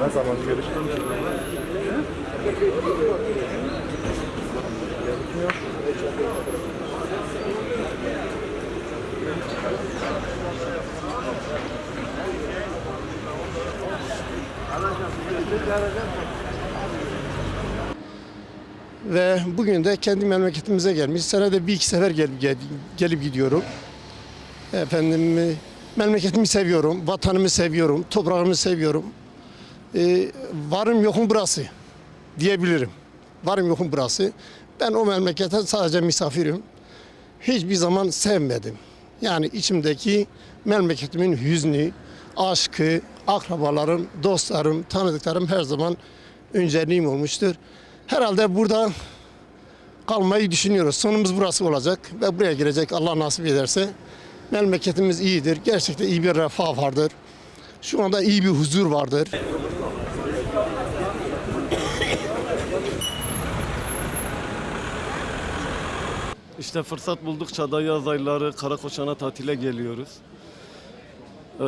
Ne zaman görüştünüz? Ve bugün de kendi memleketimize gelmiş. Senede bir iki sefer gelip, gel- gelip gidiyorum. Efendim memleketimi seviyorum, vatanımı seviyorum, toprağımı seviyorum. Ee, varım yokum burası diyebilirim. Varım yokum burası. Ben o memlekete sadece misafirim. Hiçbir zaman sevmedim. Yani içimdeki memleketimin hüznü, aşkı, akrabalarım, dostlarım, tanıdıklarım her zaman önceliğim olmuştur. Herhalde burada kalmayı düşünüyoruz. Sonumuz burası olacak ve buraya girecek Allah nasip ederse. Memleketimiz iyidir. Gerçekten iyi bir refah vardır. Şu anda iyi bir huzur vardır. İşte fırsat buldukça da yaz ayları Karakoçan'a tatile geliyoruz. Ee,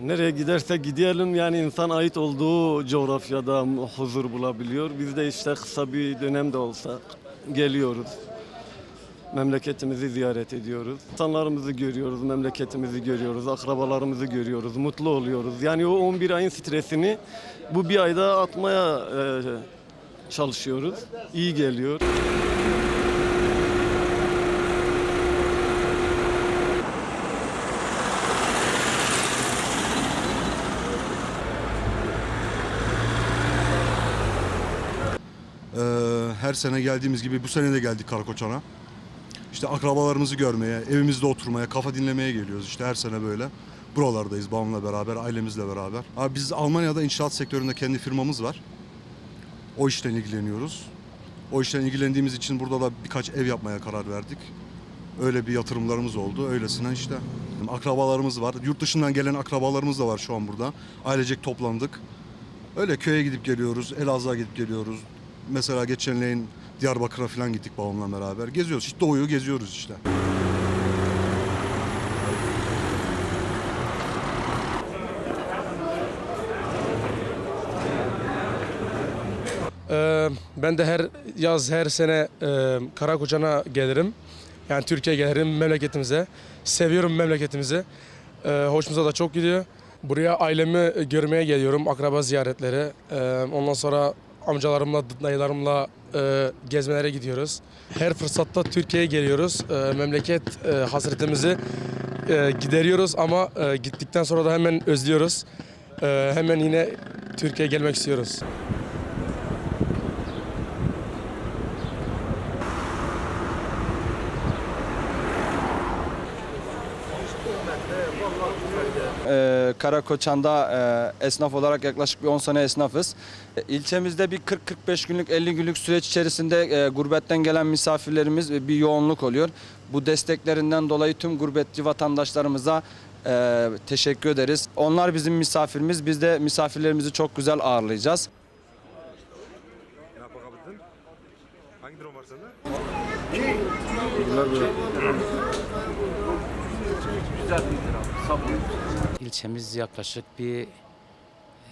nereye gidersek gidelim yani insan ait olduğu coğrafyada huzur bulabiliyor. Biz de işte kısa bir dönem de olsa geliyoruz. Memleketimizi ziyaret ediyoruz. İnsanlarımızı görüyoruz, memleketimizi görüyoruz, akrabalarımızı görüyoruz, mutlu oluyoruz. Yani o 11 ayın stresini bu bir ayda atmaya e, çalışıyoruz. İyi geliyor. Ee, her sene geldiğimiz gibi bu sene de geldik Karakoçan'a. İşte akrabalarımızı görmeye, evimizde oturmaya, kafa dinlemeye geliyoruz. İşte her sene böyle. Buralardayız babamla beraber, ailemizle beraber. Abi biz Almanya'da inşaat sektöründe kendi firmamız var. O işten ilgileniyoruz. O işten ilgilendiğimiz için burada da birkaç ev yapmaya karar verdik. Öyle bir yatırımlarımız oldu. Öylesine işte. Akrabalarımız var. Yurt dışından gelen akrabalarımız da var şu an burada. Ailecek toplandık. Öyle köye gidip geliyoruz, Elazığ'a gidip geliyoruz. Mesela geçenleyin Diyarbakır'a falan gittik babamla beraber. Geziyoruz. İşte doğuyu geziyoruz işte. Ee, ben de her yaz her sene e, Karakoçan'a gelirim. Yani Türkiye'ye gelirim memleketimize. Seviyorum memleketimizi. Ee, hoşumuza da çok gidiyor. Buraya ailemi görmeye geliyorum, akraba ziyaretleri. Ee, ondan sonra amcalarımla, dayılarımla e, gezmelere gidiyoruz. Her fırsatta Türkiye'ye geliyoruz. Ee, memleket e, hasretimizi e, gideriyoruz ama e, gittikten sonra da hemen özlüyoruz. Ee, hemen yine Türkiye'ye gelmek istiyoruz. Ee, Karakoçan'da e, esnaf olarak yaklaşık bir 10 sene esnafız. E, İlçemizde bir 40-45 günlük 50 günlük süreç içerisinde e, gurbetten gelen misafirlerimiz e, bir yoğunluk oluyor. Bu desteklerinden dolayı tüm gurbetçi vatandaşlarımıza e, teşekkür ederiz. Onlar bizim misafirimiz. Biz de misafirlerimizi çok güzel ağırlayacağız. Hangi durum var sende? İlçemiz yaklaşık bir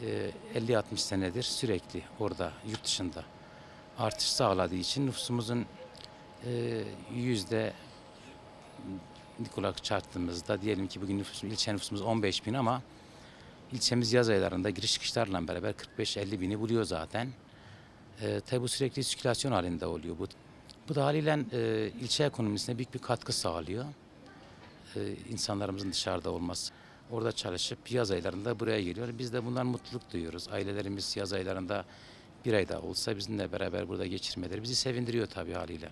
e, 50-60 senedir sürekli orada, yurt dışında artış sağladığı için nüfusumuzun e, yüzde Nikolak çarptığımızda diyelim ki bugün nüfus, ilçe nüfusumuz 15 bin ama ilçemiz yaz aylarında giriş çıkışlarla beraber 45-50 bini buluyor zaten. E, tabi bu sürekli sirkülasyon halinde oluyor. Bu, bu da haliyle e, ilçe ekonomisine büyük bir katkı sağlıyor e, insanlarımızın dışarıda olması. Orada çalışıp yaz aylarında buraya geliyor. Biz de bundan mutluluk duyuyoruz. Ailelerimiz yaz aylarında bir ay daha olsa bizimle beraber burada geçirmeleri bizi sevindiriyor tabii haliyle.